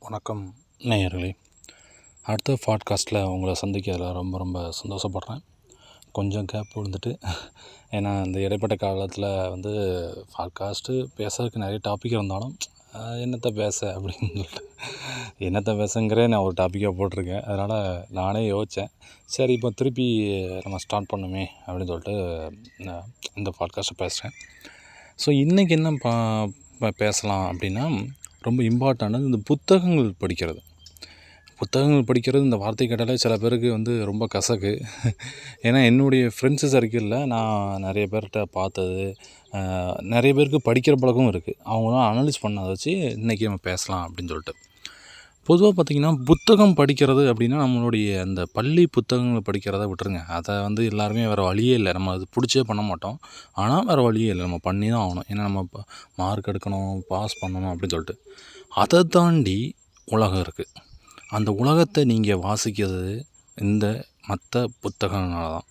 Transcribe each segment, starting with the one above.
வணக்கம் நேயர்களே. அடுத்த பாட்காஸ்ட்டில் உங்களை சந்திக்கிறதுல ரொம்ப ரொம்ப சந்தோஷப்படுறேன். கொஞ்சம் கேப் விழுந்துட்டு. ஏன்னா இந்த இடைப்பட்ட காலத்தில் வந்து பாட்காஸ்ட்டு பேசுறதுக்கு நிறைய டாபிக் இருந்தாலும் என்னத்தை பேச? அப்படின்னு சொல்லிட்டு. என்னத்தை பேசுங்கிற நான் ஒரு டாப்பிக்காக போட்டிருக்கேன். அதனால் நானே யோசித்தேன் சரி இப்போ திருப்பி நம்ம ஸ்டார்ட் பண்ணுமே அப்படின்னு சொல்லிட்டு நான் இந்த பாட்காஸ்ட்டை பேசுகிறேன் ஸோ இன்றைக்கி என்ன பா ப- பேசலாம் அப்படின்னா ரொம்ப இம்பார்ட்டண்டானது இந்த புத்தகங்கள் படிக்கிறது. புத்தகங்கள் படிக்கிறது இந்த வார்த்தை கேட்டாலே சில பேருக்கு வந்து ரொம்ப கசக்கு. ஏன்னா என்னுடைய ஃப்ரெண்ட்ஸு சர்க்கிளில் நான் நிறைய பேர்கிட்ட பார்த்தது நிறைய பேருக்கு படிக்கிற பழக்கம் இருக்குது அவங்களாம் அனலைஸ் பண்ணதை வச்சு இன்றைக்கி நம்ம பேசலாம் அப்படின்னு சொல்லிட்டு. பொதுவாக பார்த்திங்கன்னா புத்தகம் படிக்கிறது அப்படின்னா நம்மளுடைய அந்த பள்ளி புத்தகங்களை படிக்கிறத விட்டுருங்க. அதை வந்து எல்லாருமே வேறு வழியே இல்லை. நம்ம அது பிடிச்சே பண்ண மாட்டோம். ஆனால் வேறு வழியே இல்லை. நம்ம பண்ணி தான் ஆகணும். ஏன்னா நம்ம மார்க் எடுக்கணும் பாஸ் பண்ணணும் அப்படின்னு சொல்லிட்டு. அதை தாண்டி உலகம் இருக்குது அந்த உலகத்தை நீங்கள் வாசிக்கிறது இந்த மற்ற புத்தகங்களால் தான்.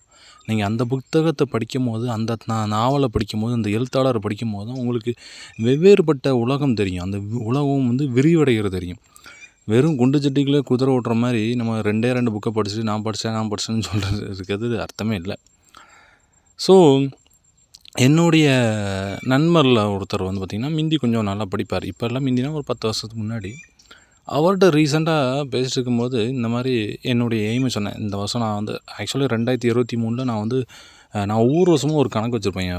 நீங்கள் அந்த புத்தகத்தை படிக்கும் போது அந்த நாவலை படிக்கும் போது அந்த எழுத்தாளரை படிக்கும் போது தான் உங்களுக்கு வெவ்வேறுபட்ட உலகம் தெரியும். அந்த உலகம் வந்து விரிவடைகிறது தெரியும். வெறும் குண்டு சட்டிக்குள்ளே குதிரை ஓட்டுற மாதிரி நம்ம ரெண்டே ரெண்டு புக்கை படிச்சுட்டு நான் படித்தேன் நான் படித்தேன்னு சொல்கிறது இருக்கிறது அர்த்தமே இல்லை. ஸோ என்னுடைய நண்பரில் ஒருத்தர் வந்து பார்த்திங்கன்னா மிந்தி கொஞ்சம் நல்லா படிப்பார். இப்போல்லாம் மிந்தினா ஒரு பத்து வருஷத்துக்கு முன்னாடி அவர்கிட்ட ரீசெண்டாக பேசிட்டு இருக்கும்போது இந்த மாதிரி என்னுடைய எய்மை சொன்னேன். இந்த வருஷம் நான் வந்து ஆக்சுவலி ரெண்டாயிரத்தி இருபத்தி மூணில் நான் வந்து நான் ஒவ்வொரு வருஷமும் ஒரு கணக்கு வச்சுருப்பேன்.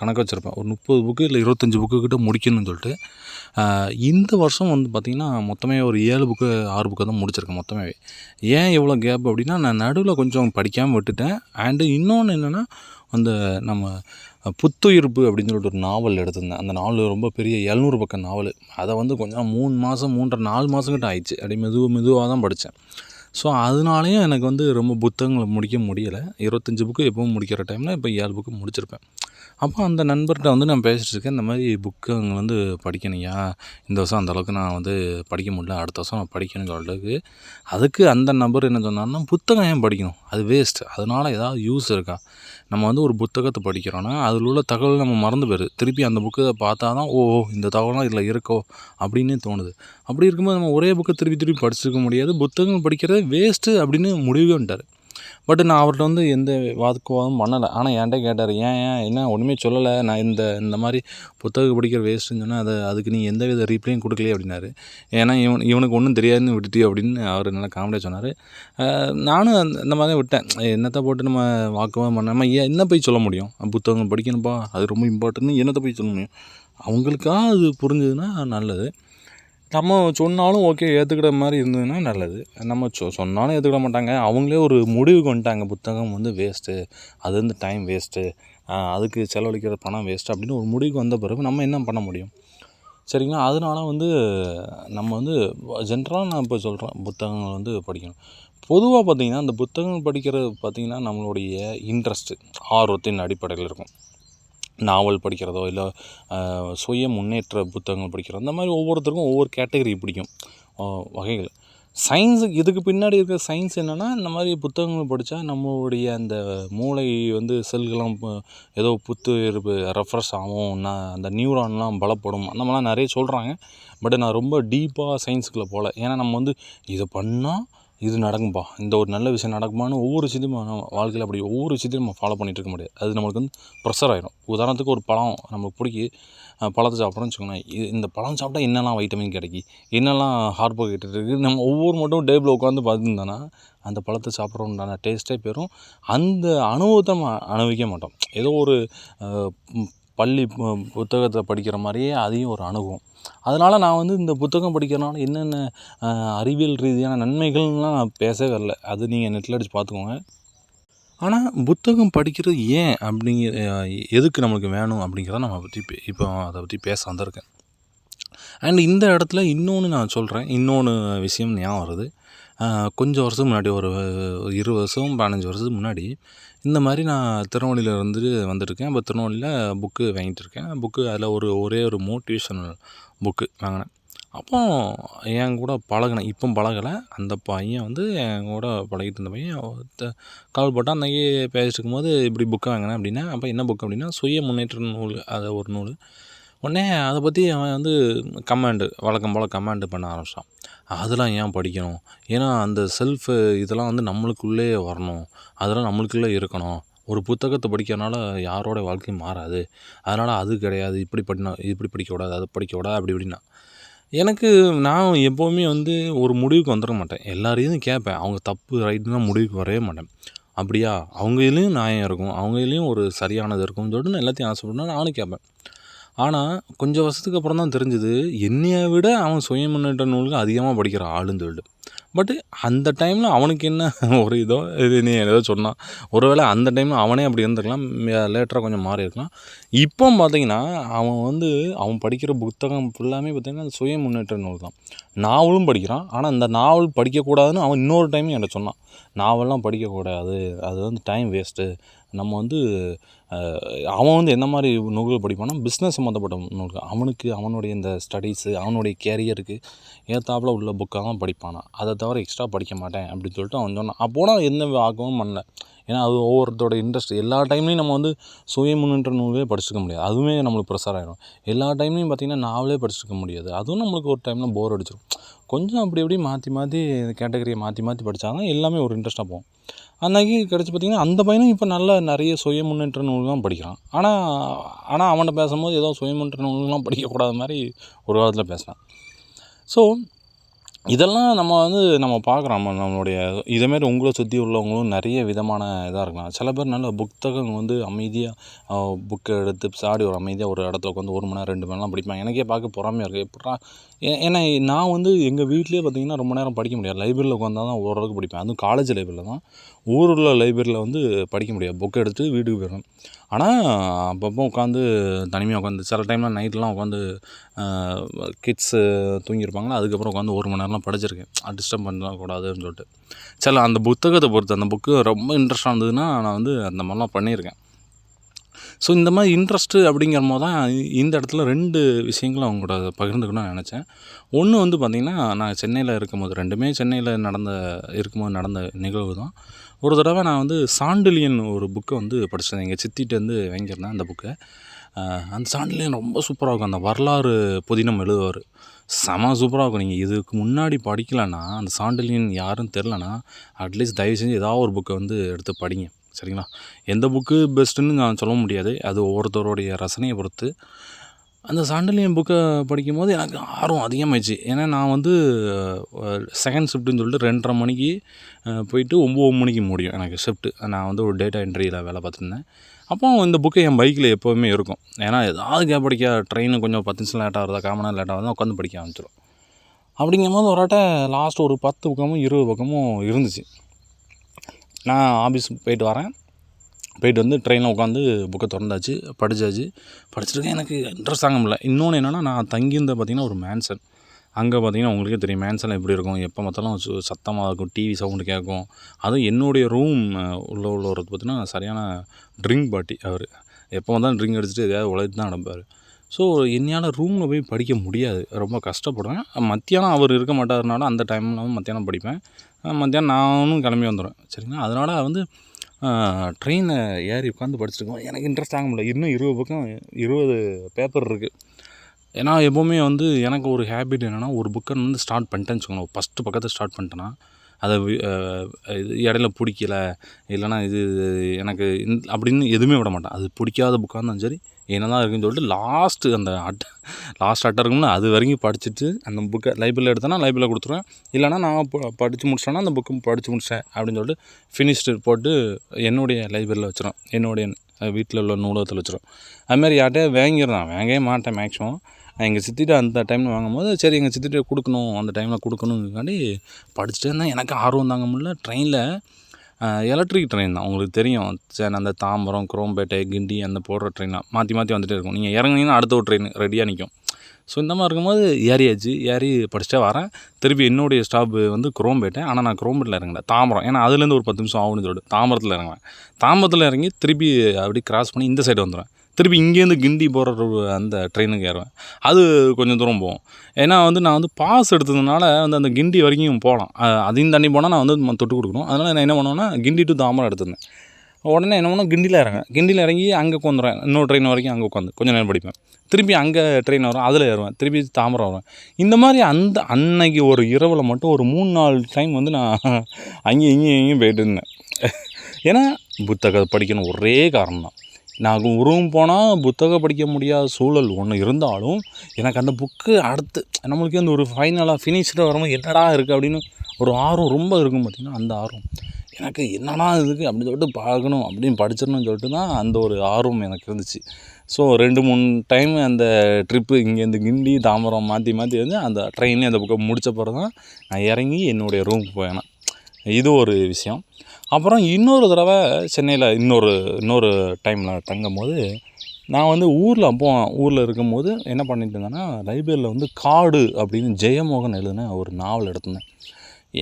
கணக்கு வச்சுருப்பேன். ஒரு முப்பது புக்கு இல்லை இருபத்தஞ்சி புக்கு கிட்ட முடிக்கணும்னு சொல்லிட்டு. இந்த வருஷம் வந்து பார்த்திங்கன்னா மொத்தமே ஒரு ஏழு புக்கு ஆறு புக்கு தான் முடிச்சிருக்கேன் மொத்தமே ஏன் இவ்வளோ கேப் அப்படின்னா நான் நடுவில் கொஞ்சம் படிக்காமல் விட்டுட்டேன். அண்டு இன்னொன்று என்னென்னா அந்த நம்ம புத்துயிர்ப்பு அப்படின்னு சொல்லிட்டு ஒரு நாவல் எடுத்திருந்தேன். அந்த நாவல் ரொம்ப பெரிய எழுநூறு பக்கம் நாவல். அதை வந்து கொஞ்சம் மூணு மாதம் மூன்றரை நாலு மாதம் கிட்ட ஆயிடுச்சு. அப்படி மெதுவாக மெதுவாக தான் படித்தேன் ஸோ அதனாலையும் எனக்கு வந்து ரொம்ப புத்தகங்களை முடிக்க முடியலை. இருபத்தஞ்சி புக்கு எப்பவும் முடிக்கிற டைமில் இப்போ ஏழு புக்கு முடிச்சிருப்பேன். அப்போ அந்த நண்பர்கிட்ட வந்து நான் பேசிகிட்டு இருக்கேன் இந்த மாதிரி புக்குங்க வந்து படிக்கணுயா இந்த வருஷம் அந்தளவுக்கு நான் வந்து படிக்க முடியல அடுத்த வருஷம் நான் படிக்கணுங்கிற சொல்லிட்டு அதுக்கு அந்த நபர் என்ன சொன்னார்னா புத்தகம் ஏன் படிக்கணும்? அது வேஸ்ட் அதனால் ஏதாவது யூஸ் இருக்கா? நம்ம வந்து ஒரு புத்தகத்தை படிக்கிறோன்னா அதில் உள்ள தகவல் நம்ம மறந்து போயிடுது. திருப்பி அந்த புக்கை பார்த்தா தான் ஓ இந்த தகவலாம் இதில் இருக்கோ அப்படின்னு தோணுது. அப்படி இருக்கும்போது நம்ம ஒரே புக்கை திருப்பி திருப்பி படிச்சிருக்க முடியாது. புத்தகம் படிக்கிறது வேஸ்ட்டு அப்படின்னு முடிவு வந்துட்டார். பட் நான் அவர்கிட்ட வந்து எந்த வாக்குவாதம் பண்ணலை. ஆனால் என்கிட்ட கேட்டார் ஏன் ஏன் என்ன? ஒன்றுமே சொல்லலை. நான் இந்த இந்த மாதிரி புத்தகம் படிக்கிற வேஸ்ட்டுன்னு சொன்னால் அதை அதுக்கு நீ எந்த வித ரீப்ளையும் கொடுக்கலையே அப்படின்னாரு. ஏன்னா இவன் இவனுக்கு ஒன்றும் தெரியாதுன்னு விட்டுட்டி அப்படின்னு அவர் நல்லா காமெடியாக சொன்னார். நானும் அந்த இந்த மாதிரி தான் விட்டேன் என்னத்தை போட்டு நம்ம வாக்குவாதம் பண்ணாமல் ஏன் என்ன போய் சொல்ல முடியும்? புத்தகம் படிக்கணும்ப்பா அது ரொம்ப இம்பார்ட்டன்ட்னு என்னத்தை போய் சொல்ல முடியும்? அவங்களுக்காக அது புரிஞ்சதுன்னா நல்லது. நம்ம சொன்னாலும் ஓகே ஏற்றுக்கிற மாதிரி இருந்ததுன்னா நல்லது. நம்ம சொ சொன்னாலும் ஏற்றுக்கிட மாட்டாங்க. அவங்களே ஒரு முடிவுக்கு வந்துட்டாங்க புத்தகம் வந்து வேஸ்ட்டு அது வந்து டைம் வேஸ்ட்டு அதுக்கு செலவழிக்கிற பணம் வேஸ்ட்டு அப்படின்னு ஒரு முடிவுக்கு வந்த பிறகு நம்ம என்ன பண்ண முடியும்? சரிங்களா? அதனால வந்து நம்ம வந்து ஜென்ரலாக நான் இப்போ சொல்கிறேன் புத்தகங்கள் வந்து படிக்கணும். பொதுவாக பார்த்திங்கன்னா அந்த புத்தகங்கள் படிக்கிறது பார்த்திங்கன்னா நம்மளுடைய இன்ட்ரெஸ்ட்டு ஆர்வத்தின் அடிப்படையில் இருக்கும். நாவல் படிக்கிறதோ இல்லை சுய முன்னேற்ற புத்தகங்கள் படிக்கிறதோ அந்த மாதிரி ஒவ்வொருத்தருக்கும் ஒவ்வொரு கேட்டகரி பிடிக்கும். வகைகள். சயின்ஸுக்கு இதுக்கு பின்னாடி இருக்கிற சயின்ஸ் என்னென்னா இந்த மாதிரி புத்தகங்கள் படித்தா நம்மளுடைய அந்த மூளை வந்து செல்கள்லாம் ஏதோ புத்து ரெஃப்ரெஷ் ஆகும் நான் அந்த நியூரான்லாம் பலப்படும். அந்த மாதிரிலாம் நிறைய சொல்கிறாங்க பட் நான் ரொம்ப டீப்பாக சயின்ஸுக்குள்ளே போகல. ஏன்னா நம்ம வந்து இதை பண்ணால் இது நடக்கும்பா. இந்த ஒரு நல்ல விஷயம் நடக்குமான்னு ஒவ்வொரு விஷயத்தையும் நம்ம வாழ்க்கையில் அப்படி ஒவ்வொரு விஷயத்தையும் நம்ம ஃபாலோ பண்ணிகிட்டு இருக்க முடியாது. அது நம்மளுக்கு வந்து ப்ரெஷர் ஆகிடும் உதாரணத்துக்கு ஒரு பழம் நமக்கு பிடிக்கி பழத்தை சாப்பிட்றோம்னு வச்சுக்கோங்களேன் இந்த பழம் சாப்பிட்டா என்னெல்லாம் வைட்டமின் கிடைக்கி என்னெல்லாம் கார்போஹைட்ரேட் இருக்குது நம்ம ஒவ்வொரு மட்டும் டேபிள் உட்காந்து பார்த்துருந்தோன்னா அந்த பழத்தை சாப்பிட்றோன்றான டேஸ்ட்டே போயிடும் அந்த அனுபவத்தை நம்ம அனுபவிக்க மாட்டோம். ஏதோ ஒரு பள்ளி புத்தகத்தை படிக்கிற மாதிரியே அதையும் ஒரு அணுகும். அதனால் நான் வந்து இந்த புத்தகம் படிக்கிறனால என்னென்ன அறிவியல் ரீதியான நன்மைகள்லாம் நான் பேசவே வரல. அது நீங்கள் நெட்டில் அடித்து பார்த்துக்கோங்க ஆனால் புத்தகம் படிக்கிறது ஏன் அப்படிங்கிற எதுக்கு நம்மளுக்கு வேணும் அப்படிங்கிறத நம்ம பற்றி பே- இப்போ அதை பற்றி பேச வந்திருக்கேன். அண்ட் இந்த இடத்துல இன்னொன்று நான் சொல்கிறேன் இன்னொன்று விஷயம் ஞாபகம் வருது. கொஞ்சம் வருஷம் முன்னாடி ஒரு ஒரு இருபது வருஷம் பதினஞ்சு வருஷத்துக்கு முன்னாடி இந்த மாதிரி நான் திருநெல்வேலியில் இருந்து வந்திருக்கேன் இப்போ திருநெல்வேலியில் புக்கு வாங்கிட்டுருக்கேன். புக்கு அதில் ஒரு ஒரே ஒரு மோட்டிவேஷனல் புக்கு வாங்கினேன். அப்போ என் கூட பழகினேன் இப்போ பழகலை. அந்த பையன் வந்து என் கூட பழகிட்டு இருந்த பையன் கால் போட்டால் அன்றைக்கி பேசிட்டு இருக்கும்போது இப்படி புக்கை வாங்கினேன் அப்படின்னா அப்போ என்ன புக் அப்படின்னா சுய முன்னேற்ற நூல் அது ஒரு நூல். உடனே அதை பற்றி அவன் வந்து கமெண்டு வழக்கம் போல் கமெண்டு பண்ண ஆரம்பிச்சான். அதெல்லாம் ஏன் படிக்கணும்? ஏன்னா அந்த செல்ஃபு இதெல்லாம் வந்து நம்மளுக்குள்ளேயே வரணும். அதெல்லாம் நம்மளுக்குள்ளே இருக்கணும். ஒரு புத்தகத்தை படிக்கிறனால யாரோட வாழ்க்கையும் மாறாது. அதனால் அது கிடையாது. இப்படி படினா இப்படி படிக்கக்கூடாது அதை படிக்கக்கூடாது அப்படி இப்படின்னா. எனக்கு நான் எப்போவுமே வந்து ஒரு முடிவுக்கு வந்துட மாட்டேன். எல்லாரையும் கேட்பேன். அவங்க தப்பு ரைட்டுனா முடிவுக்கு வரவே மாட்டேன். அப்படியா? அவங்க இதுலேயும் நியாயம் இருக்கும். அவங்க இதுலேயும் ஒரு சரியானது இருக்கும்னு சொல்லிட்டு நான் எல்லாத்தையும் ஆசைப்படணும் நானும் கேட்பேன். ஆனால் கொஞ்சம் வருஷத்துக்கு அப்புறம் தான் தெரிஞ்சுது என்னையை விட அவன் சுய முன்னேற்ற நூல்கள் அதிகமாக படிக்கிற ஆளுன்னு சொல்லிட்டு. பட்டு அந்த டைமில் அவனுக்கு என்ன ஒரு இதோ இது நீ ஏதோ சொன்னான் ஒருவேளை அந்த டைமில் அவனே அப்படி இருந்திருக்கலாம் லேட்டராக கொஞ்சம் மாறி இருக்கலாம். இப்போ பார்த்தீங்கன்னா அவன் வந்து அவன் படிக்கிற புத்தகம் ஃபுல்லாமே பார்த்திங்கன்னா சுய முன்னேற்ற நூல் தான். நாவலும் படிக்கிறான் ஆனால் இந்த நாவல் படிக்கக்கூடாதுன்னு அவன் இன்னொரு டைம் என்கிட்ட சொன்னான். நாவல்லாம் படிக்கக்கூடாது அது வந்து டைம் வேஸ்ட்டு நம்ம வந்து அவன் வந்து என்ன மாதிரி நூல்கள் படிப்பான்னா பிஸ்னஸ் சம்மந்தப்பட்ட நூல்கள். அவனுக்கு அவனுடைய இந்த ஸ்டடீஸு அவனுடைய கேரியருக்கு ஏற்றாப்புல உள்ள புக்காக தான் படிப்பானா. அதை தவிர எக்ஸ்ட்ரா படிக்க மாட்டேன் அப்படின்னு சொல்லிட்டு அவன் சொன்னான். அப்போனா எந்த ஆகவும் பண்ணல. ஏன்னா அது ஒவ்வொருத்தோட இன்ட்ரெஸ்ட் எல்லா டைம்லையும் நம்ம வந்து சுய முன்னின்ற நூலே படிச்சுக்க முடியாது. அதுவுமே நம்மளுக்கு ப்ரெஷர் ஆகிடும் எல்லா டைம்லையும் பார்த்திங்கன்னா நாவலே படிச்சுக்க முடியாது. அதுவும் நம்மளுக்கு ஒரு டைமில் போர் அடிச்சிடும் கொஞ்சம் அப்படி அப்படி மாற்றி மாற்றி கேட்டகரியை மாற்றி மாற்றி படித்தா தான் எல்லாமே ஒரு இன்ட்ரெஸ்ட்டாக போகும். அன்றைக்கி கிடச்சி பார்த்திங்கன்னா அந்த பையனும் இப்போ நல்லா நிறைய சுய முன்னேற்ற நூல் தான் படிக்கிறான். ஆனால் ஆனால் அவன்கிட்ட பேசும்போது ஏதோ சுய முன்னேற்ற நூல்லாம் படிக்கக்கூடாத மாதிரி ஒரு காலத்தில் பேசினான். ஸோ இதெல்லாம் நம்ம வந்து நம்ம பார்க்குறோம். நம்மளுடைய இதேமாரி உங்களை சுற்றி உள்ளவங்களும் நிறைய விதமான இதாக இருக்கலாம். சில பேர் நல்ல புத்தகம் வந்து அமைதியாக புக்கை எடுத்து சாடி ஒரு அமைதியாக ஒரு இடத்துல உட்காந்து ஒரு மணி நேரம் ரெண்டு மணி நேரம் படிப்பாங்க. எனக்கே பார்க்க பொறாமையாக இருக்குது எப்படா? ஏன்னா நான் வந்து எங்கள் வீட்லேயே பார்த்திங்கன்னா ரொம்ப நேரம் படிக்க முடியாது. லைப்ரரியில் உட்காந்தா தான் ஓரளவுக்கு படிப்பேன். அதுவும் காலேஜ் லைப்ரரியில் தான். ஊரில் லைப்ரரியில் வந்து படிக்க முடியாது. புக்கை எடுத்துகிட்டு வீட்டுக்கு போயிடணும். ஆனால் அப்பப்போ உட்காந்து தனிமையாக உட்காந்து சில டைம்லாம் நைட்லாம் உட்காந்து கிட்ஸு தூங்கியிருப்பாங்களா? அதுக்கப்புறம் உட்காந்து ஒரு மணி நேரம்லாம் படிச்சிருக்கேன். டிஸ்டர்ப் பண்ணக்கூடாதுன்னு சொல்லிட்டு. சில அந்த புத்தகத்தை பொறுத்து அந்த புக்கு ரொம்ப இன்ட்ரெஸ்ட்டாக இருந்ததுன்னா நான் வந்து அந்த மாதிரிலாம் பண்ணியிருக்கேன். ஸோ இந்த மாதிரி இன்ட்ரெஸ்ட்டு அப்படிங்கிற போது தான் இந்த இடத்துல ரெண்டு விஷயங்களும் அவங்க கூட பகிர்ந்துக்கணும்னு நினச்சேன். ஒன்று வந்து பார்த்திங்கன்னா நான் சென்னையில் இருக்கும்போது ரெண்டுமே சென்னையில் நடந்த இருக்கும்போது நடந்த நிகழ்வு தான். ஒரு தடவை நான் வந்து சாண்டிலியன் ஒரு புக்கை வந்து படித்தேன் எங்கள் சித்திகிட்டேருந்து வாங்கியிருந்தேன் அந்த புக்கை. அந்த சாண்டிலியன் ரொம்ப சூப்பராக இருக்கும். அந்த வரலாறு புதினம் எழுதுவார். செம சூப்பராக இருக்கும். நீங்கள் இதுக்கு முன்னாடி படிக்கலைன்னா அந்த சாண்டிலியன் யாருன்னு தெரிலனா அட்லீஸ்ட் தயவு செஞ்சு ஏதாவது ஒரு புக்கை வந்து எடுத்து படிங்க. சரிங்களா? எந்த புக்கு பெஸ்ட்டுன்னு நான் சொல்ல முடியாது. அது ஒவ்வொருத்தருடைய ரசனையை பொறுத்து. அந்த சாண்டிலியன் புக்கை படிக்கும்போது எனக்கு ஆர்வம் அதிகமாகிடுச்சு ஏன்னா நான் வந்து செகண்ட் ஷிஃப்ட்டுன்னு சொல்லிட்டு ரெண்டரை மணிக்கு போயிட்டு ஒம்பது மணிக்கு முடியும் எனக்கு ஷிஃப்ட்டு நான் வந்து ஒரு டேட்டா என்ட்ரியில் வேலை பார்த்துருந்தேன். அப்போ இந்த புக்கு என் பைக்கில் எப்போவுமே இருக்கும். ஏன்னா ஏதாவது கேப் படிக்க ட்ரெயின் கொஞ்சம் பத்து நிமிஷம் லேட்டாக வருதா காமனாக லேட்டாக இருந்தால் உட்காந்து படிக்க ஆரம்பிச்சிடும் அப்படிங்கும்போது ஒரு ஒராட்ட லாஸ்ட் ஒரு பத்து பக்கமும் இருபது பக்கமும் இருந்துச்சு. நான் ஆஃபீஸ் போயிட்டு வரேன். போயிட்டு வந்து ட்ரெயினில் உட்காந்து புக்கை திறந்தாச்சு படித்தாச்சு படிச்சிருக்கேன் எனக்கு இன்ட்ரெஸ்ட் தாங்க முடியல. இன்னொன்று என்னென்னா நான் தங்கியிருந்த பார்த்திங்கன்னா ஒரு மேன்சன் அங்கே பார்த்திங்கன்னா உங்களுக்கே தெரியும் மேன்சன் எப்படி இருக்கும் எப்போ பார்த்தாலும் சு சத்தமாக இருக்கும் டிவி சவுண்டு கேட்கும் அதுவும் என்னுடைய ரூம் உள்ள உள்ளவர் பார்த்திங்கன்னா சரியான ட்ரிங்க் பாட்டி அவர். எப்போ வந்தாலும் ட்ரிங்க் அடிச்சுட்டு எதையாவது உழைத்து தான் நடப்பார். ஸோ என்னையால் ரூமில் போய் படிக்க முடியாது. ரொம்ப கஷ்டப்படுவேன். மத்தியானம் அவர் இருக்க மாட்டாருனாலும் அந்த டைமில் மத்தியானம் படிப்பேன். மத்தியானம் நானும் கிளம்பி வந்துடுவேன் சரிங்களா? அதனால் வந்து ட்ரெயினை ஏறி உட்காந்து படிச்சுருக்கோம் எனக்கு இன்ட்ரெஸ்ட் ஆக முடியல. இன்னும் இருபது பக்கம் இருபது பேப்பர் இருக்குது ஏன்னா எப்போவுமே வந்து எனக்கு ஒரு ஹேபிட் என்னென்னா ஒரு புக்கை வந்து ஸ்டார்ட் பண்ணிட்டேன்னு வச்சுக்கோங்களேன். ஃபஸ்ட்டு பக்கத்தை ஸ்டார்ட் பண்ணிட்டேன்னா அதை இது இடையில பிடிக்கல இல்லைனா இது எனக்கு அப்படின்னு எதுவுமே விட மாட்டேன். அது பிடிக்காத புக்காக இருந்தாலும் சரி என்ன தான் இருக்குன்னு சொல்லிட்டு லாஸ்ட்டு அந்த அட்டை லாஸ்ட் அட்டை இருக்கும்ல அது வரைக்கும் படிச்சுட்டு அந்த புக்கை லைப்ரரியில் எடுத்தேன்னா லைப்ரரியில் கொடுத்துருவேன். இல்லைனா நான் படித்து முடிச்சிட்டேன்னா அந்த புக்கு படித்து முடிச்சேன் அப்படின்னு சொல்லிட்டு ஃபினிஷ்டு போட்டு என்னுடைய லைப்ரரியில் வச்சுருவேன் என்னுடைய வீட்டில் உள்ள நூலகத்தில் வச்சுருவேன் அதுமாதிரி யார்கிட்டயே வாங்கிடுறான் வாங்கவே மாட்டேன் மேக்ஸிமம் எங்கள் சித்திட்ட அந்த டைமில் வாங்கும்போது சரி எங்கள் சித்திட்ட கொடுக்கணும் அந்த டைமில் கொடுக்கணுங்காண்டி படிச்சுட்டே இருந்தேன் எனக்கு ஆர்வம் தாங்க முடியல. ட்ரெயினில் எலக்ட்ரிக் ட்ரெயின் தான். உங்களுக்கு தெரியும். சரி அந்த தாம்பரம் குரோம்பேட்டை கிண்டி அந்த போடுற ட்ரெயின்லாம் மாற்றி மாற்றி வந்துகிட்டே இருக்கும். நீங்கள் இறங்குனீங்கன்னா அடுத்த ஒரு ட்ரெயின் ரெடியாக நிற்கும் ஸோ இந்த மாதிரி இருக்கும்போது ஏறியாச்சு. ஏறி படிச்சுட்டே வரேன். திருப்பி என்னுடைய ஸ்டாப்பு வந்து குரோம்பேட்டை. ஆனால் நான் குரோம்பேட்டில் இறங்கல. தாம்பரம். ஏன்னா அதுலேருந்து ஒரு பத்து நிமிஷம் ஆகும்னு சொல்லிட்டு தாம்பரத்தில் இறங்குவேன். தாம்பரத்தில் இறங்கி திருப்பி அப்படி கிராஸ் பண்ணி இந்த சைடு வந்துடுவேன் திருப்பி இங்கேருந்து கிண்டி போகிற அந்த ட்ரெயினுக்கு ஏறுவேன். அது கொஞ்சம் தூரம் போகும். ஏன்னா வந்து நான் வந்து பாஸ் எடுத்ததுனால வந்து அந்த கிண்டி வரைக்கும் போகலாம். அதையும் தண்ணி போனால் நான் வந்து தொட்டு கொடுக்கணும். அதனால் நான் என்ன பண்ணுவேன்னா கிண்டி டு தாமரை எடுத்திருந்தேன் உடனே என்ன பண்ணுவோம் கிண்டியில் இறங்குவேன். கிண்டியில் இறங்கி அங்கே உட்காந்துருவேன் இன்னொரு ட்ரெயின் வரைக்கும் அங்கே உட்காந்து கொஞ்சம் நேரம் படிப்பேன். திருப்பி அங்கே ட்ரெயின் வரும் அதில் ஏறுவேன். திருப்பி தாமரை வருவேன். இந்த மாதிரி அந்த அன்னைக்கு ஒரு இரவில் மட்டும் ஒரு மூணு நாலு டைம் வந்து நான் அங்கேயும் இங்கேயும் இங்கேயும் போயிட்டு இருந்தேன். ஏன்னா புத்தகம் படிக்கணும் ஒரே காரணம் தான் நான் ரூம் போனால் புத்தகம் படிக்க முடியாத சூழல் ஒன்று இருந்தாலும் எனக்கு அந்த புக்கு அடுத்து நம்மளுக்கே அந்த ஒரு ஃபைனலாக ஃபினிஷில் வரும்போது என்னடா இருக்குது அப்படின்னு ஒரு ஆர்வம் ரொம்ப இருக்கும் பார்த்திங்கன்னா அந்த ஆர்வம். எனக்கு என்னடா இதுக்கு அப்படின்னு சொல்லிட்டு பார்க்கணும் அப்படின்னு படிச்சிடணும்னு சொல்லிட்டு தான் அந்த ஒரு ஆர்வம் எனக்கு இருந்துச்சு. ஸோ ரெண்டு மூணு டைம் அந்த ட்ரிப்பு இங்கேருந்து கிண்டி தாம்பரம் மாற்றி மாற்றி வந்து அந்த ட்ரெயின்லேயே அந்த புக்கை முடித்த பிறகு தான் நான் இறங்கி என்னுடைய ரூமுக்கு போயினேன் இது ஒரு விஷயம். அப்புறம் இன்னொரு தடவை சென்னையில் இன்னொரு இன்னொரு டைமில் தங்கும்போது நான் வந்து ஊரில் அப்போ ஊரில் இருக்கும்போது என்ன பண்ணிட்டு இருந்தேன்னா லைப்ரரியில் வந்து காடு அப்படின்னு ஜெயமோகன் எழுதின ஒரு நாவல் எடுத்திருந்தேன்.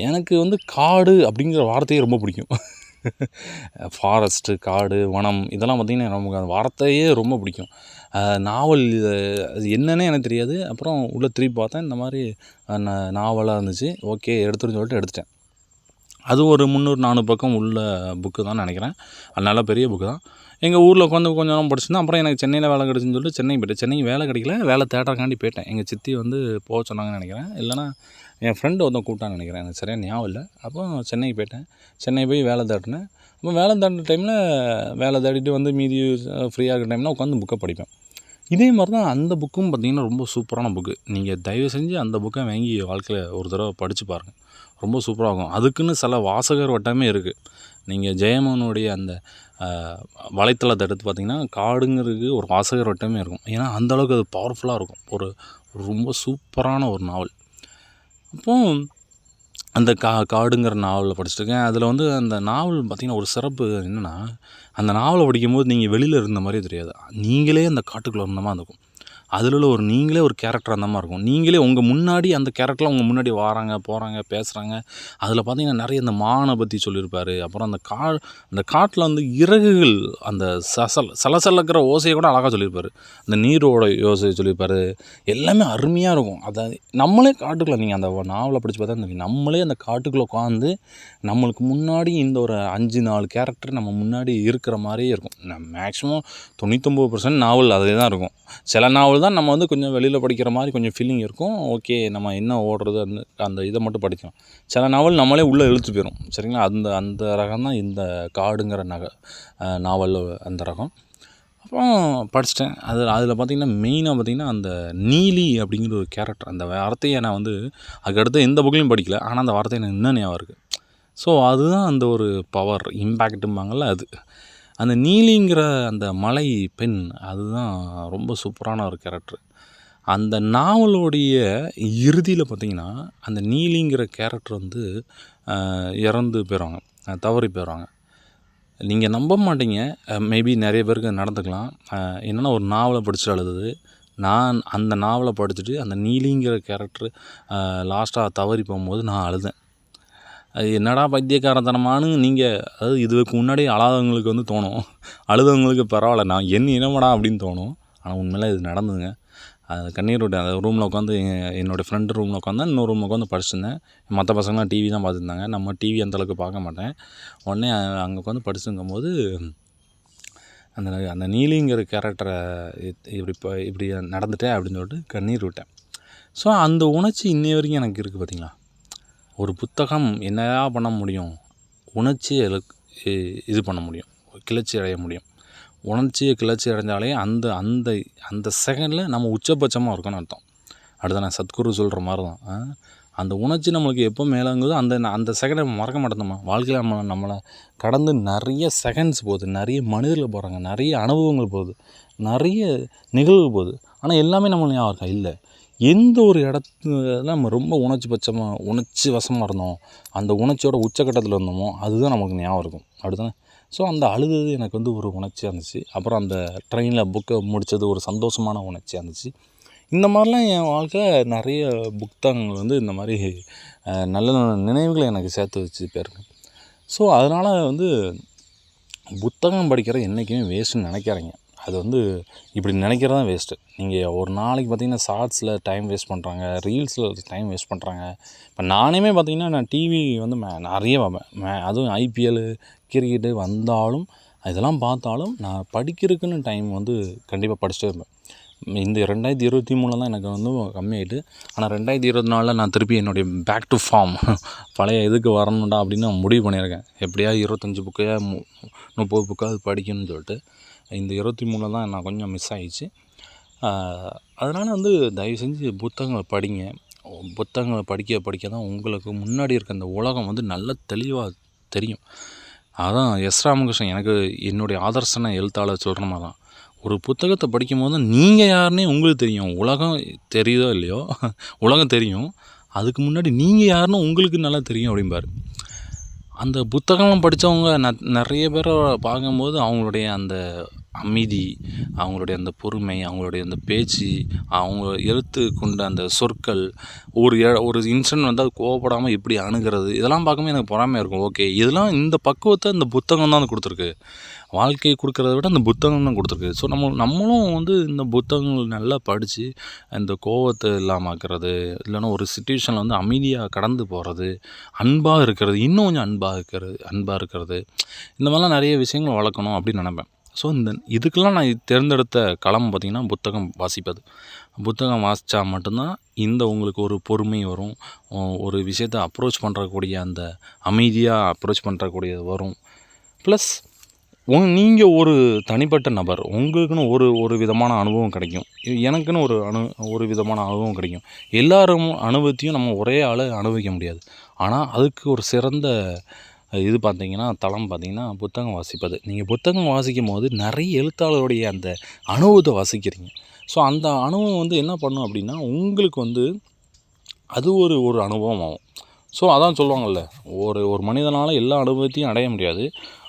எனக்கு வந்து காடு அப்படிங்கிற வார்த்தையே ரொம்ப பிடிக்கும். ஃபாரஸ்ட்டு காடு வனம் இதெல்லாம் பார்த்திங்கன்னா நமக்கு அந்த வார்த்தையே ரொம்ப பிடிக்கும். நாவல் அது என்னன்னே எனக்கு தெரியாது. அப்புறம் உள்ளே திருப்பி பார்த்தேன். இந்த மாதிரி நாவலாக இருந்துச்சு. ஓகே எடுத்துருன்னு சொல்லிட்டு எடுத்துட்டேன். அது ஒரு முந்நூறு நானூறு பக்கம் உள்ள புக்கு தான் நினைக்கிறேன். அது நல்ல பெரிய புக்கு தான். எங்கள் ஊரில் உட்காந்து கொஞ்சம் நேரம் படிச்சிருந்தேன் அப்புறம் எனக்கு சென்னையில் வேலை கிடச்சின்னு சொல்லிட்டு சென்னை போய்ட்டேன். சென்னைக்கு வேலை கிடைக்கல. வேலை தேட்டருக்காண்டி போயிட்டேன். எங்கள் சித்தி வந்து போக சொன்னாங்கன்னு நினைக்கிறேன். இல்லைனா என் ஃப்ரெண்டு ஒருத்தன் கூப்பிட்டான்னு நினைக்கிறேன். எனக்கு சரியாக ஞாபகம் இல்லை. அப்போ சென்னைக்கு போயிட்டேன். சென்னை போய் வேலை தேட்டினேன் அப்போ வேலை தேடின டைமில் வேலை தேடிட்டு வந்து மீதி ஃப்ரீயாக இருக்கிற டைமில் உட்காந்து புக்கை படிப்பேன். இதே மாதிரி தான் அந்த புக்கும் பார்த்திங்கன்னா ரொம்ப சூப்பரான புக்கு நீங்கள் தயவு செஞ்சு அந்த புக்கை வாங்கி வாழ்க்கையில் ஒரு தடவை படித்து பாருங்கள் ரொம்ப சூப்பராக இருக்கும். அதுக்குன்னு சில வாசகர் வட்டமே இருக்குது நீங்கள் ஜெயமோகனுடைய அந்த வலைத்தளத்தை எடுத்து பார்த்திங்கன்னா காடுங்கிறதுக்கு ஒரு வாசகர் வட்டமே இருக்கும். ஏன்னா அந்தளவுக்கு அது பவர்ஃபுல்லாக இருக்கும். ஒரு ரொம்ப சூப்பரான ஒரு நாவல். அப்போது அந்த கா காடுங்கிற நாவலை படிச்சுருக்கேன். அதில் வந்து அந்த நாவல் பார்த்திங்கன்னா ஒரு சிறப்பு என்னென்னா அந்த நாவலை படிக்கும்போது நீங்கள் வெளியில் இருந்த மாதிரியே தெரியாது. நீங்களே அந்த காட்டுக்குள்ளே இருந்த மாதிரி இருக்கும். அதில் உள்ள ஒரு நீங்களே ஒரு கேரக்டர் அந்த மாதிரி இருக்கும். நீங்களே உங்கள் முன்னாடி அந்த கேரக்டரில் உங்கள் முன்னாடி வராங்க போகிறாங்க பேசுகிறாங்க அதில் பார்த்தீங்கன்னா நிறைய இந்த மானை பற்றி சொல்லியிருப்பார். அப்புறம் அந்த கா அந்த காட்டில் வந்து இறகுகள் அந்த சசல் சலசலக்கிற ஓசையை கூட அழகாக சொல்லியிருப்பார். அந்த நீரோட யோசையை சொல்லியிருப்பார். எல்லாமே அருமையாக இருக்கும். அதை நம்மளே காட்டுக்குள்ளே நீங்கள் அந்த நாவலை படித்து பார்த்தா நம்மளே அந்த காட்டுக்குள்ளே உட்காந்து நம்மளுக்கு முன்னாடி இந்த ஒரு அஞ்சு நாலு கேரக்டர் நம்ம முன்னாடி இருக்கிற மாதிரியே இருக்கும். மேக்ஸிமம் தொண்ணூத்தொம்பது பர்சன்ட் நாவல் அதே தான் இருக்கும். சில நாவல் தான் நம்ம வந்து கொஞ்சம் வெளியில் படிக்கிற மாதிரி கொஞ்சம் ஃபீலிங் இருக்கும். ஓகே நம்ம என்ன ஓடுறது அந்த அந்த இதை மட்டும் படிக்கணும் சில நாவல் நம்மளே உள்ளே இழுத்து போயிடும் சரிங்களா? அந்த அந்த ரகம் தான் இந்த காடுங்கிற நக நாவல் அந்த ரகம். அப்புறம் படிச்சிட்டேன். அது அதில் பார்த்திங்கன்னா மெயினாக பார்த்திங்கன்னா அந்த நீலி அப்படிங்கிற ஒரு கேரக்டர் அந்த வார்த்தையை நான் வந்து அதுக்கடுத்து எந்த புக்லையும் படிக்கல. ஆனால் அந்த வார்த்தை எனக்கு இன்னும் ஞாபகம் இருக்குது ஸோ அதுதான் அந்த ஒரு பவர் இம்பேக்ட்டும்பாங்கள்ல அது. அந்த நீலிங்கிற அந்த மலை பெண் அதுதான் ரொம்ப சூப்பரான ஒரு கேரக்டர் அந்த நாவலுடைய இறுதியில் பார்த்திங்கன்னா அந்த நீலிங்கிற கேரக்டர் வந்து இறந்து போயிடுவாங்க தவறி போயிடுவாங்க நீங்கள் நம்ப மாட்டீங்க. மேபி நிறைய பேருக்கு நடந்துக்கலாம். என்னென்னா ஒரு நாவலை படிச்சுட்டு அழுது நான் அந்த நாவலை படிச்சுட்டு அந்த நீலிங்கிற கேரக்டர் லாஸ்ட்டாக தவறி போகும்போது நான் அழுதேன். அது என்னடா பைத்தியக்காரத்தனமானு நீங்கள் அதாவது இதுக்கு முன்னாடி அழாதவங்களுக்கு வந்து தோணும். அழுதவங்களுக்கு பரவாயில்ல நான் என்ன இனமடா அப்படின்னு தோணும். ஆனால் உண்மையில் இது நடந்ததுங்க. அது கண்ணீர் விட்டேன் அந்த ரூமில் உட்காந்து என்னோடய ஃப்ரெண்டு ரூமில் உட்காந்து இன்னொரு ரூமில் உட்காந்து படிச்சிருந்தேன். மற்ற பசங்களாம் டிவி தான் பார்த்துருந்தாங்க. நம்ம டிவி அந்தளவுக்கு பார்க்க மாட்டேன். உடனே அங்கே உட்காந்து படிச்சுங்கும் போது அந்த அந்த நீலிங்கிற கேரக்டரை இப்படி இப்போ இப்படி நடந்துட்டேன் அப்படின்னு சொல்லிட்டு கண்ணீர் விட்டேன். ஸோ அந்த உணர்ச்சி இன்னை வரைக்கும் எனக்கு இருக்குது பார்த்தீங்களா ஒரு புத்தகம் என்னையா பண்ண முடியும்? உணர்ச்சியை இது பண்ண முடியும். கிளர்ச்சி அடைய முடியும். உணர்ச்சியை கிளர்ச்சி அடைஞ்சாலே அந்த அந்த அந்த செகண்டில் நம்ம உச்சபட்சமாக இருக்கணும்னு அர்த்தம். அடுத்த நான் சத்குரு சொல்கிற மாதிரி தான் அந்த உணர்ச்சி நம்மளுக்கு எப்போ மேலேங்குதோ அந்த அந்த செகண்டை மறக்க மாட்டேந்தோமா வாழ்க்கையில் நம்ம நம்மளை கடந்து நிறைய செகண்ட்ஸ் போகுது. நிறைய மனிதர்கள் போகிறாங்க நிறைய அனுபவங்கள் போகுது. நிறைய நிகழ்வு போகுது. ஆனால் எல்லாமே நம்மளுக்கு ஞாபகம் இருக்கா? இல்லை. எந்த ஒரு இடத்துல நம்ம ரொம்ப உணர்ச்சி பட்சமாக உணர்ச்சி வசமாக இருந்தோம் அந்த உணர்ச்சியோட உச்சக்கட்டத்தில் இருந்தோமோ அதுதான் நமக்கு ஞாபகம் இருக்கும். அப்படிதானே ஸோ அந்த அழுதது எனக்கு வந்து ஒரு உணர்ச்சியாக இருந்துச்சு. அப்புறம் அந்த ட்ரெயினில் புக்கை முடித்தது ஒரு சந்தோஷமான உணர்ச்சியாக இருந்துச்சு. இந்த மாதிரிலாம் என் வாழ்க்கையில் நிறைய புத்தகங்கள் வந்து இந்த மாதிரி நல்ல நல்ல நினைவுகளை எனக்கு சேர்த்து வச்சு போயிருங்க ஸோ அதனால் வந்து புத்தகம் படிக்கிற என்றைக்குமே வேஸ்ட்டுன்னு நினைக்காதீங்க. அது வந்து இப்படி நினைக்கிறது தான் வேஸ்ட்டு நீங்கள் ஒரு நாளைக்கு பார்த்தீங்கன்னா ஷார்ட்ஸில் டைம் வேஸ்ட் பண்ணுறாங்க ரீல்ஸில் டைம் வேஸ்ட் பண்ணுறாங்க இப்போ நானேமே பார்த்தீங்கன்னா நான் டிவி வந்து மே நிறைய பார்ப்பேன் மே அதுவும் ஐபிஎல் கிரிக்கெட்டு வந்தாலும் இதெல்லாம் பார்த்தாலும் நான் படிக்கிறதுக்குன்னு டைம் வந்து கண்டிப்பாக படிச்சுட்டே இருப்பேன். இந்த ரெண்டாயிரத்தி இருபத்தி மூணில் தான் எனக்கு வந்து கம்மியாயிட்டு ஆனால் ரெண்டாயிரத்தி இருபத்தி நாலில் நான் திருப்பி என்னுடைய பேக் டு ஃபார்ம் பழைய இதுக்கு வரணும்டா அப்படின்னு நான் முடிவு பண்ணியிருக்கேன். எப்படியா இருபத்தஞ்சி புக்கையாக மு முப்பது புக்காவது படிக்கணும்னு சொல்லிட்டு. இந்த இருபத்தி மூணில் தான் நான் கொஞ்சம் மிஸ் ஆகிடுச்சு அதனால் வந்து தயவு செஞ்சு புத்தகங்களை படிங்க. புத்தகங்களை படிக்க படிக்க தான் உங்களுக்கு முன்னாடி இருக்க அந்த உலகம் வந்து நல்ல தெளிவாக தெரியும். அதான் எஸ் ராமகிருஷ்ணன் எனக்கு என்னுடைய ஆதர்சன எழுத்தாளர் சொல்கிற மாதிரி தான். ஒரு புத்தகத்தை படிக்கும் போது நீங்கள் யாருன்னே உங்களுக்கு தெரியும். உலகம் தெரியுதோ இல்லையோ? உலகம் தெரியும். அதுக்கு முன்னாடி நீங்கள் யாருன்னு உங்களுக்கு நல்லா தெரியும் அப்படிம்பார். அந்த புத்தகம்லாம் படித்தவங்க ந நிறைய பேரை பார்க்கும்போது அவங்களுடைய அந்த அமைதி அவங்களுடைய அந்த பொறுமை அவங்களுடைய அந்த பேச்சு அவங்க எழுத்து கொண்ட அந்த சொற்கள் ஒரு ஒரு இன்சிடென்ட் வந்து அது கோவப்படாமல் எப்படி அணுகிறது இதெல்லாம் பார்க்கும்போது எனக்கு பொறாமையாக இருக்கும். ஓகே இதெல்லாம் இந்த பக்குவத்தை இந்த புத்தகம் தான் கொடுத்துருக்கு. வாழ்க்கையை கொடுக்குறத விட அந்த புத்தகம் தான் கொடுத்துருக்கு. ஸோ நம்ம நம்மளும் வந்து இந்த புத்தகங்கள் நல்லா படித்து அந்த கோவத்தை இல்லாமல் ஆக்கிறது இல்லைன்னா ஒரு சுச்சுவேஷனில் வந்து அமைதியாக கடந்து போகிறது அன்பாக இருக்கிறது இன்னும் கொஞ்சம் அன்பாக இருக்கிறது அன்பாக இருக்கிறது இந்த மாதிரிலாம் நிறைய விஷயங்கள் வளர்க்கணும் அப்படின்னு நினப்பேன். ஸோ இந்த இதுக்கெல்லாம் நான் தேர்ந்தெடுத்த களம் பார்த்திங்கன்னா புத்தகம் வாசிப்பது. புத்தகம் வாசித்தா மட்டும்தான் இந்த உங்களுக்கு ஒரு பொறுமை வரும். ஒரு விஷயத்தை அப்ரோச் பண்ணுறக்கூடிய அந்த அமைதியாக அப்ரோச் பண்ணுறக்கூடியது வரும். ப்ளஸ் உங் நீங்கள் ஒரு தனிப்பட்ட நபர். உங்களுக்குன்னு ஒரு ஒரு விதமான அனுபவம் கிடைக்கும். எனக்குன்னு ஒரு அனு ஒரு விதமான அனுபவம் கிடைக்கும். எல்லாரும் அனுபவத்தையும் நம்ம ஒரே ஆள் அனுபவிக்க முடியாது. ஆனால் அதுக்கு ஒரு சிறந்த இது பார்த்தீங்கன்னா தளம் பார்த்தீங்கன்னா புத்தகம் வாசிப்பது. நீங்கள் புத்தகம் வாசிக்கும் போது நிறைய எழுத்தாளருடைய அந்த அனுபவத்தை வாசிக்கிறீங்க. ஸோ அந்த அனுபவம் வந்து என்ன பண்ணும் அப்படின்னா உங்களுக்கு வந்து அது ஒரு ஒரு அனுபவம் ஆகும். ஸோ அதான் சொல்லுவாங்கள்ல ஒரு ஒரு மனிதனால் எல்லா அனுபவத்தையும் அடைய முடியாது.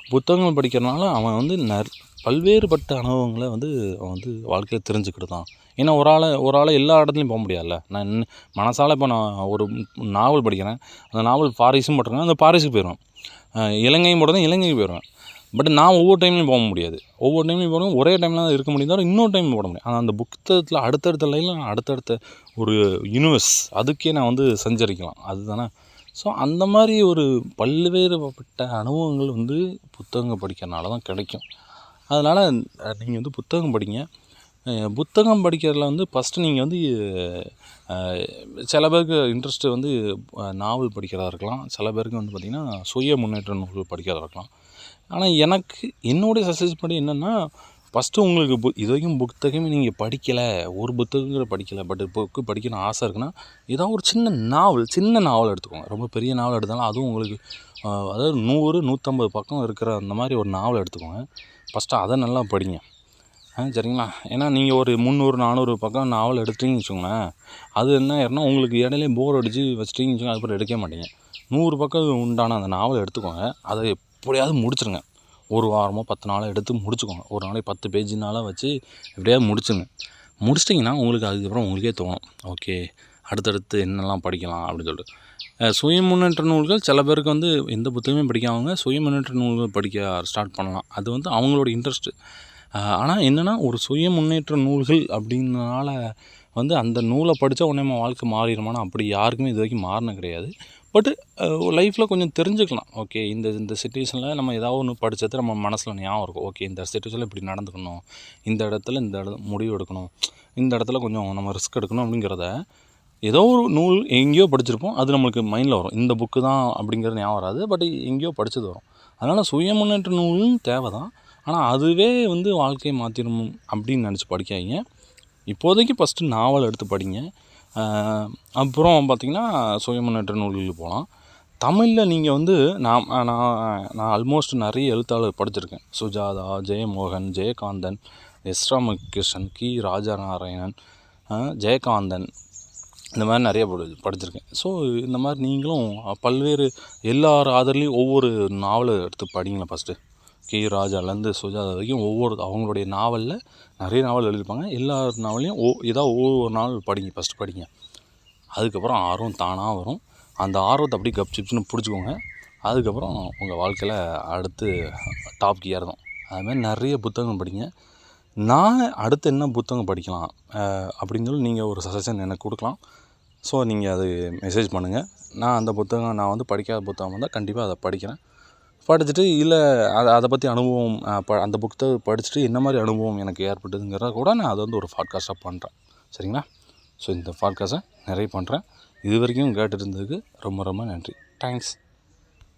புத்தகங்கள் படிக்கிறனால அவன் வந்து நர் பல்வேறுபட்ட அனுபவங்களை வந்து அவன் வந்து வாழ்க்கையில் தெரிஞ்சுக்கிட்டு ஏன்னா ஒரு ஆளை ஒரு ஆளை எல்லா இடத்துலையும் போக முடியாதுல்ல. நான் மனசால் இப்போ நான் ஒரு நாவல் படிக்கிறேன். அந்த நாவல் பாரிஸும் போட்டிருக்கேன் அந்த பாரிஸுக்கு போயிடுவேன். இலங்கையும் போடுறது இலங்கைக்கு போயிடுவேன். பட் நான் ஒவ்வொரு டைம்லையும் போக முடியாது. ஒவ்வொரு டைம்லையும் போகணும். ஒரே டைமில் தான் இருக்க முடியும் இன்னொரு டைம் போட முடியும். ஆனால் அந்த புத்தகத்தில் அடுத்தடுத்த லைனில் அடுத்தடுத்த ஒரு யூனிவர்ஸ் அதுக்கே நான் வந்து சஞ்சரிக்கலாம். அதுதானே? ஸோ அந்த மாதிரி ஒரு பல்வேறுபட்ட அனுபவங்கள் வந்து புத்தகங்கள் படிக்கிறனால தான் கிடைக்கும். அதனால் நீங்கள் வந்து புத்தகம் படிங்க. புத்தகம் படிக்கிறதில் வந்து ஃபஸ்ட்டு நீங்கள் வந்து சில பேருக்கு இன்ட்ரெஸ்ட்டு வந்து நாவல் படிக்கிறதா இருக்கலாம். சில பேருக்கு வந்து பார்த்திங்கன்னா சுய முன்னேற்ற நூல்கள் படிக்கிறதா இருக்கலாம். ஆனால் எனக்கு என்னுடைய சஜஷன் படி என்னென்னா ஃபஸ்ட்டு உங்களுக்கு பு இது வரைக்கும் புத்தகமே நீங்கள் படிக்கலை. ஒரு புத்தகங்கிற படிக்கலை. பட் புக்கு படிக்கணும் ஆசை இருக்குன்னா ஏதாவது ஒரு சின்ன நாவல் சின்ன நாவல் எடுத்துக்கோங்க. ரொம்ப பெரிய நாவல் எடுத்தாலும் அதுவும் உங்களுக்கு அதாவது நூறு நூற்றம்பது பக்கம் இருக்கிற அந்த மாதிரி ஒரு நாவல் எடுத்துக்கோங்க. ஃபஸ்ட்டு அதை நல்லா படிங்க. சரிங்களா? ஏன்னா நீங்கள் ஒரு முந்நூறு நானூறு பக்கம் நாவல் எடுத்துட்டீங்கன்னு வச்சுக்கோங்களேன் அது என்ன ஆயிருன்னா உங்களுக்கு இடையிலே போர் அடித்து வச்சிட்டிங்கன்னு வச்சுக்கோங்க அதுக்கப்புறம் எடுக்க மாட்டீங்க. நூறு பக்கம் உண்டான அந்த நாவலை எடுத்துக்கோங்க அதை எப்படியாவது முடிச்சிருங்க. ஒரு வாரமோ பத்து நாளோ எடுத்து முடிச்சுக்கோங்க. ஒரு நாளைக்கு பத்து பேஜினால வச்சு எப்படியாவது முடிச்சுங்க முடிச்சிட்டிங்கன்னா உங்களுக்கு அதுக்கப்புறம் உங்களுக்கே தோணும். ஓகே அடுத்தடுத்து என்னெல்லாம் படிக்கலாம் அப்படின்னு சொல்லிட்டு. சுய முன்னேற்ற நூல்கள் சில பேருக்கு வந்து எந்த புத்தகமே படிக்காதவங்க சுய முன்னேற்ற நூல்கள் படிக்க ஸ்டார்ட் பண்ணலாம். அது வந்து அவங்களோட இன்ட்ரெஸ்ட்டு ஆனால் என்னென்னா ஒரு சுய முன்னேற்ற நூல்கள் அப்படின்னால வந்து அந்த நூலை படித்தா உடனே நம்ம வாழ்க்கை மாறிடுமானா அப்படி யாருக்குமே இது வரைக்கும் மாறின கிடையாது. பட்டு லைஃப்பில் கொஞ்சம் தெரிஞ்சுக்கலாம். ஓகே இந்த இந்த சுச்சுவேஷனில் நம்ம ஏதாவது ஒன்று படித்தது நம்ம மனசில் ஞாபகம் இருக்கும். ஓகே இந்த சுச்சுவேஷனில் இப்படி நடந்துக்கணும். இந்த இடத்துல இந்த இடத்துல முடிவு எடுக்கணும். இந்த இடத்துல கொஞ்சம் நம்ம ரிஸ்க் எடுக்கணும் அப்படிங்கிறத ஏதோ ஒரு நூல் எங்கேயோ படிச்சிருப்போம். அது நம்மளுக்கு மைண்டில் வரும். இந்த புக்கு தான் அப்படிங்கிறது ஞாபகம் வராது. பட் எங்கேயோ படித்தது வரும். அதனால் சுய முன்னேற்ற நூலும் தேவை தான் ஆனால் அதுவே வந்து வாழ்க்கையை மாற்றிடும் அப்படின்னு நினச்சி படிக்காதீங்க. இப்போதைக்கு ஃபஸ்ட்டு நாவல் எடுத்து படிங்க. அப்புறம் பார்த்திங்கன்னா சுய முன்னேற்ற நூல்களுக்கு போகலாம் தமிழில் நீங்கள் வந்து நான் நான் நான் ஆல்மோஸ்ட் நிறைய எழுத்தாளர் படிச்சிருக்கேன். சுஜாதா ஜெயமோகன் ஜெயகாந்தன் எஸ் ராமகிருஷ்ணன் கி. ராஜநாராயணன் ஜெயகாந்தன் இந்த மாதிரி நிறைய படி படிச்சிருக்கேன். ஸோ இந்த மாதிரி நீங்களும் பல்வேறு எல்லார் ஆதரலையும் ஒவ்வொரு நாவலை எடுத்து படிங்களேன் ஃபஸ்ட்டு கே. ராஜாலேருந்து சுஜாதா வரைக்கும் ஒவ்வொரு அவங்களுடைய நாவலில் நிறைய நாவல் எழுதியிருப்பாங்க. எல்லா நாவலையும் ஓ ஏதாவது ஒவ்வொரு நாவல் படிங்க ஃபஸ்ட்டு படிங்க. அதுக்கப்புறம் ஆர்வம் தானாக வரும். அந்த ஆர்வத்தை அப்படியே கப் சிப்ஸ்னு பிடிச்சிக்கோங்க. அதுக்கப்புறம் உங்கள் வாழ்க்கையில் அடுத்து டாப் கியர் தான். அதுமாதிரி நிறைய புத்தகம் படிங்க. நான் அடுத்து என்ன புத்தகம் படிக்கலாம்? அப்படின்னு சொல்லி நீங்கள் ஒரு சஜஷன் எனக்கு கொடுக்கலாம். ஸோ நீங்கள் அது மெசேஜ் பண்ணுங்கள் நான் அந்த புத்தகம் நான் வந்து படிக்காத புத்தகம் வந்தால் கண்டிப்பாக அதை படிக்கிறேன். படிச்சுட்டு இல்லை அதை அதை பற்றி அனுபவம் ப அந்த புத்தகம் படிச்சுட்டு என்ன மாதிரி அனுபவம் எனக்கு ஏற்பட்டதுங்கிறத கூட நான் அதை வந்து ஒரு பாட்காஸ்ட்டாக பண்ணுறேன் சரிங்களா? ஸோ இந்த பாட்காஸ்ட்டை நிறைய பண்ணுறேன் இது வரைக்கும் கேட்டுருந்ததுக்கு இருந்ததுக்கு ரொம்ப ரொம்ப நன்றி. தேங்க்ஸ்